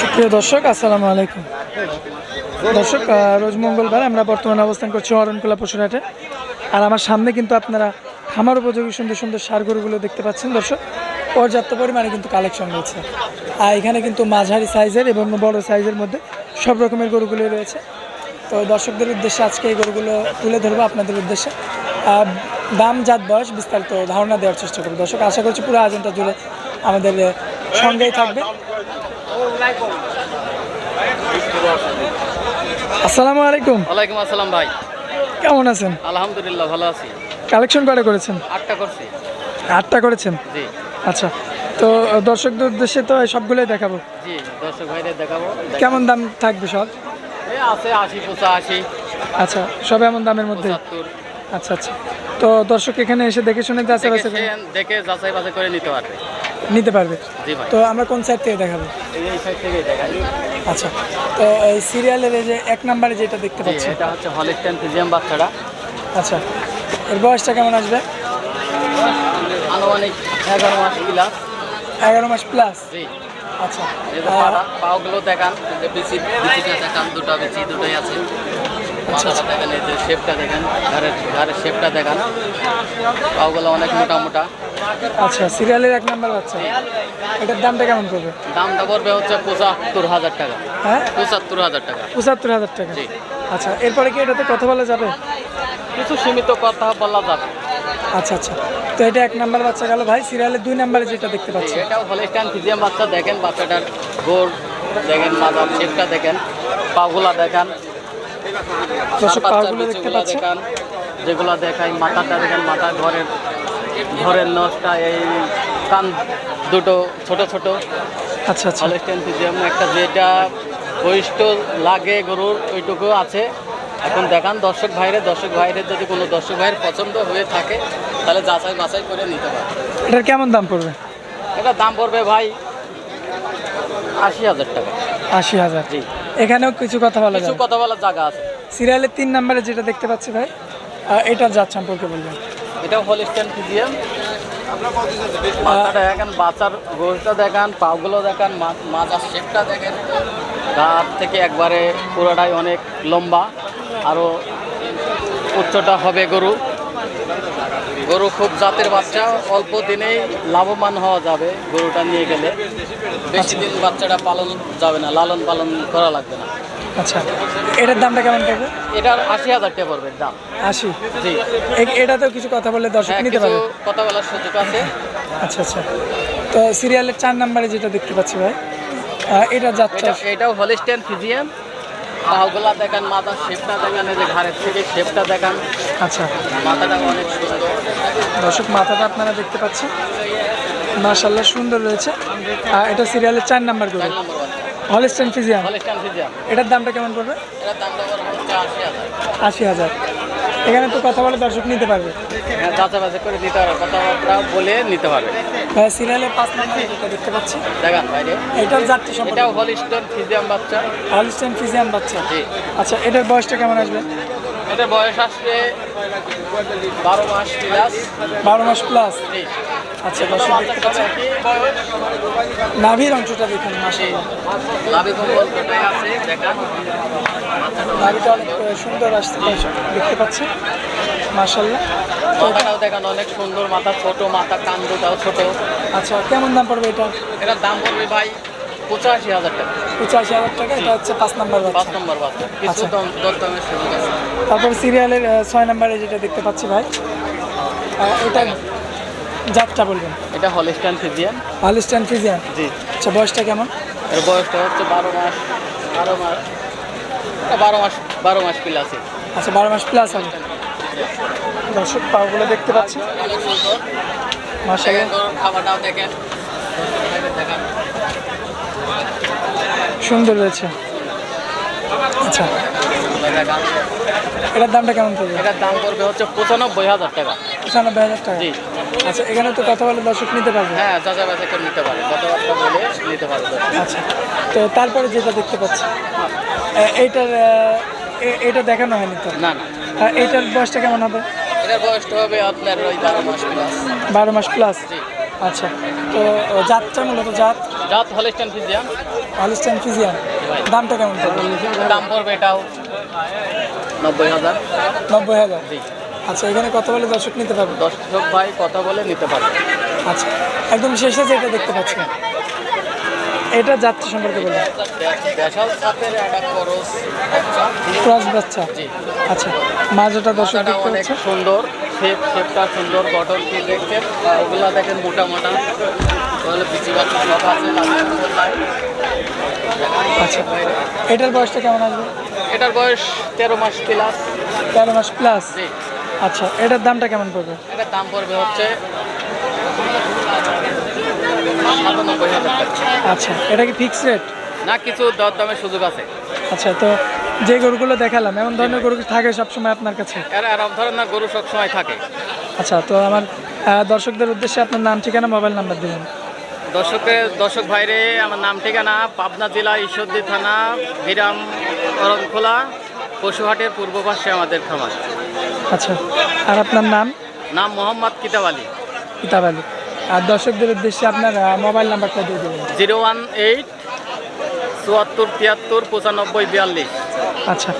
সুপ্রিয় দর্শক, আসসালামু আলাইকুম। দর্শক রোজ মঙ্গলবার আমরা বর্তমানে অবস্থান করছি অরণকুলা পশুরহাটে। আর আমার সামনে কিন্তু আপনারা খামার উপযোগী সুন্দর সুন্দর সার গরুগুলো দেখতে পাচ্ছেন। দর্শক, পর্যাপ্ত পরিমাণে কিন্তু কালেকশন রয়েছে। আর এখানে কিন্তু মাঝারি সাইজের এবং বড় সাইজের মধ্যে সব রকমের গরুগুলো রয়েছে। তো দর্শকদের উদ্দেশ্যে আজকে এই গরুগুলো তুলে ধরবো আপনাদের উদ্দেশ্যে। দাম, জাত, বয়স বিস্তারিত ধারণা দেওয়ার চেষ্টা করব। দর্শক, আশা করছি পুরো আয়োজনটা জুড়ে আমাদের সঙ্গেই থাকবে। আসসালামু আলাইকুম। ওয়ালাইকুম আসসালাম ভাই। কেমন আছেন? আলহামদুলিল্লাহ ভালো আছি। কালেকশন কটা করেছেন? আটটা করছি। আটটা করেছেন? জি। আচ্ছা তো দর্শকদের উদ্দেশ্যে তো সবগুলোই দেখাবো। জি দর্শক ভাইদের দেখাবো। কেমন দাম থাকবে সব? এই আছে আশি পঁচাশি। আচ্ছা সব এমন দামের মধ্যে? আচ্ছা আচ্ছা। তো দর্শক এখানে এসে দেখে শুনে যাচাই বাছাই দেখে যাচাই বাছাই করে নিতে পারবে। নিতে পারবে। তো আমরা কোন সাইড থেকে দেখাবো? আচ্ছা তো এই সিরিয়ালের এই যে এক নম্বরে যেটা দেখতে পাচ্ছি। এটা হচ্ছে হলিস্টেন ফিজিয়াম বাচ্চাটা আচ্ছা এর বয়সটা কেমন আসবে? আনুমানিক এগারো মাস প্লাস এগারো মাস প্লাস জি। আচ্ছা পাটা দেখান বিচি বিচিটা দেখান দুটো বিচি দুটোই আছে। দেখেন এই যে শেপটা দেখেন ঘাড়ের ঘাড়ের শেপটা দেখান। পাগুলো অনেক মোটা মোটা। আচ্ছা সিরিয়ালের এক নম্বর বাচ্চা। এটার দামটা কেমন করবে দামটা পড়বে হচ্ছে পঁচাত্তর হাজার টাকা। হ্যাঁ? পঁচাত্তর হাজার টাকা। পঁচাত্তর হাজার টাকা। আচ্ছা এরপরে কি এটাতে কথা বলা যাবে? কিছু সীমিত কথা বলা যাবে। আচ্ছা আচ্ছা। তো এটা এক নাম্বার বাচ্চা গেল ভাই। সিরিয়ালের দুই নাম্বারে যেটা দেখতে পাচ্ছি। এটাও হলিস্টান ফিজিয়াম বাচ্চা। দেখেন বাচ্চাটার গোড় দেখেন মাথার শেপটা দেখেন। পাগুলা দেখান। দেখতে দেখান যেগুলো দেখাই মাথাটা দেখেন মাথা ঘরের ঘরের নখটা এই কান দুটো ছোট ছোট। আচ্ছা আচ্ছা। একটা যেটা বৈশিষ্ট্য লাগে গরুর ওইটুকু আছে। এখন দেখান দর্শক ভাইরে দর্শক ভাইরের যদি কোনো দর্শক ভাইয়ের পছন্দ হয়ে থাকে তাহলে যাচাই বাছাই করে নিতে পারে এটার কেমন দাম পড়বে? এটা দাম পড়বে ভাই আশি হাজার টাকা। আশি হাজার। জি। এখানেও কিছু কথা বলা কিছু কথা বলার জায়গা আছে। সিরিয়ালের তিন নাম্বারে যেটা দেখতে পাচ্ছি ভাই এটার জাত সম্পর্কে বলবেন। এটাও হলিস্টেন ফিজিয়াম মাথাটা দেখেন বাচ্চার গোলটা দেখান পাগুলো দেখান মাথার শেপটা দেখেন। গার থেকে একবারে পুরোটাই অনেক লম্বা আরও উচ্চটা হবে গরু। গরু খুব জাতের বাচ্চা অল্প দিনেই লাভবান হওয়া যাবে গরুটা নিয়ে গেলে। বেশি দিন বাচ্চাটা পালন যাবে না লালন পালন করা লাগবে না। আচ্ছা এটার দামটা কেমন থাকবে এটার আশি হাজার টাকা পড়বে দাম। আশি? জি। এটাতেও কিছু কথা বললে দর্শক হ্যাঁ নিতে পারবে। কথা বলার সুযোগ আছে। আচ্ছা আচ্ছা। তো সিরিয়ালের চার নাম্বারে যেটা দেখতে পাচ্ছি ভাই এটা যাচ্ছে এটা এটাও হলিস্টেন ফিজিয়াম। পাগুলা দেখান মাথার শেপটা দেখান এই যে ঘাড়ের থেকে শেপটা দেখান। আচ্ছা। মাথাটা অনেক সুন্দর। দর্শক মাথাটা আপনারা দেখতে পাচ্ছেন। মাশাল্লাহ সুন্দর রয়েছে। আর এটা সিরিয়ালের চার নাম্বার করে নম্বর ফিজিয়াম এটার দামটা কেমন পড়বে? আশি হাজার। এখানে তো কথা বলে দর্শক নিতে পারবে। হ্যাঁ যাচা করে নিতে পারবে কথাবার্তা বলে নিতে পারবে ভাই সিরিয়ালের পাঁচ নাম্বারে যেটা দেখতে পাচ্ছি। দেখান বাইরে। এটার যাত্রী সম্পর্কে। এটাও হলিস্টেন ফিজিয়াম বাচ্চা। হলিস্টন ফিজিয়াম বাচ্চা। জি। আচ্ছা এটার বয়সটা কেমন আসবে? এটার বয়স আসবে বারো মাস প্লাস বারো মাস প্লাস আচ্ছা দর্শক দেখতে পাচ্ছেন নাভির অংশটা দেখুন দেখান নাভিটা অনেক সুন্দর আসছে দেখতে পাচ্ছেন? মাশাল্লাহ মাথাটাও দেখান অনেক সুন্দর মাথা ছোট মাথা কান দুটাও ছোট। আচ্ছা কেমন দাম পড়বে এটা এটার দাম পড়বে ভাই পঁচাশি হাজার টাকা পঁচাশি হাজার টাকা এটা হচ্ছে পাঁচ নাম্বার পাঁচ নম্বর বাচ্চা কিছু আচ্ছা। দরদামের সুযোগ আছে তারপর সিরিয়ালের ছয় নাম্বারে যেটা দেখতে পাচ্ছি ভাই এটা জাতটা বলবেন এটা হলিস্টান ফিজিয়ান হলিস্টান ফিজিয়ান জি আচ্ছা বয়সটা কেমন এর বয়সটা হচ্ছে বারো মাস বারো মাস বারো মাস বারো মাস পিল আছে আচ্ছা বারো মাস প্লাস হবে দর্শক পাগুলো দেখতে পাচ্ছি দেখেন খাবারটাও দেখেন দেখান সুন্দর রয়েছে। আচ্ছা। এটার দামটা কেমন পড়বে? এটার দাম পড়বে হচ্ছে পঁচানব্বই হাজার টাকা। পঁচানব্বই হাজার টাকা। জি। আচ্ছা এখানে তো কথা বলে দর্শক নিতে পারবে। হ্যাঁ যাচা বাচা করে নিতে পারে কথাবার্তা বলে নিতে পারবে। আচ্ছা তো তারপরে যেটা দেখতে পাচ্ছি এইটার এটা দেখানো হয়নি তো? না না। আহ, এইটার বয়সটা কেমন হবে? এটার বয়সটা হবে আপনার ওই বারো মাস প্লাস বারো মাস প্লাস জি। আচ্ছা তো জাতটা মূলত জাত? জাত হলিস্টান ফিজিয়ান। হলিস্টাইন ফিজিয়ান দামটা কেমন দাম পড়বে এটাও নব্বই হাজার। নব্বই হাজার? আচ্ছা এখানে কত বলে দর্শক নিতে পারবে? দর্শক ভাই কথা বলে নিতে পারবে। আচ্ছা একদম শেষে যেটা দেখতে পাচ্ছি। এটা যাত্রা সম্পর্কে বলুন। ক্রস বাচ্চা। জি। আচ্ছা মাঝটা দর্শক সুন্দর। শেপ শেপটা সুন্দর গঠন কি দেখছেন ওগুলো দেখেন মোটা মোটা। তাহলে পিচি বাচ্চা সব আছে আচ্ছা এটার বয়সটা কেমন আসবে? এটার বয়স তেরো মাস প্লাস তেরো মাস প্লাস আচ্ছা এটার দামটা কেমন পড়বে? এটার দাম পড়বে হচ্ছে আচ্ছা এটা কি ফিক্স রেট না কিছু দর দামের সুযোগ আছে। আচ্ছা তো যে গরুগুলো দেখালাম এমন ধরনের গরু থাকে সবসময় আপনার কাছে? এর এরম ধরনের গরু সবসময় থাকে। আচ্ছা তো আমার দর্শকদের উদ্দেশ্যে আপনার নাম ঠিকানা মোবাইল নাম্বার দিবেন। দর্শকের দর্শক ভাইরে আমার নাম ঠিকানা পাবনা জেলা ঈশ্বরদী থানা বিরাম অরণখোলা পশুহাটের পূর্ব পাশে আমাদের খামার। আচ্ছা আর আপনার নাম? নাম মোহাম্মদ কিতাব আলী। কিতাব আলী। আর দর্শকদের উদ্দেশ্যে আপনার মোবাইল নাম্বারটা দিয়ে দেবেন। জিরো ওয়ান এইট চুয়াত্তর তিয়াত্তর পঁচানব্বই বিয়াল্লিশ। আচ্ছা।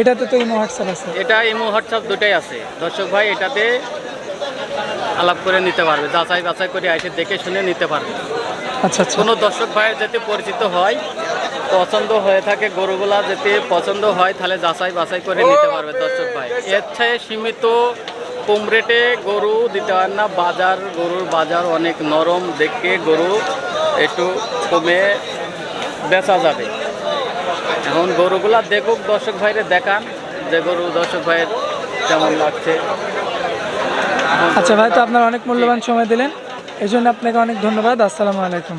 এটাতে তো ইমো হোয়াটসঅ্যাপ আছে। এটা ইমো হোয়াটসঅ্যাপ দুটাই আছে। দর্শক ভাই এটাতে আলাপ করে নিতে পারবে যাচাই বাছাই করে এসে দেখে শুনে নিতে পারবে। আচ্ছা আচ্ছা। কোনো দর্শক ভাইয়ের যাতে পরিচিত হয় পছন্দ হয়ে থাকে গরুগুলা যাতে পছন্দ হয় তাহলে যাচাই বাছাই করে নিতে পারবে দর্শক ভাই। এর চেয়ে সীমিত কম রেটে গরু দিতে হয় না। বাজার গরুর বাজার অনেক নরম দেখে গরু একটু কমে বেচা যাবে। এখন গরুগুলা দেখুক, দর্শক ভাইরে দেখান যে গরু দর্শক ভাইয়ের কেমন লাগছে। আচ্ছা ভাই, তো আপনার অনেক মূল্যবান সময় দিলেন। এই জন্য আপনাকে অনেক ধন্যবাদ। আসসালামু আলাইকুম।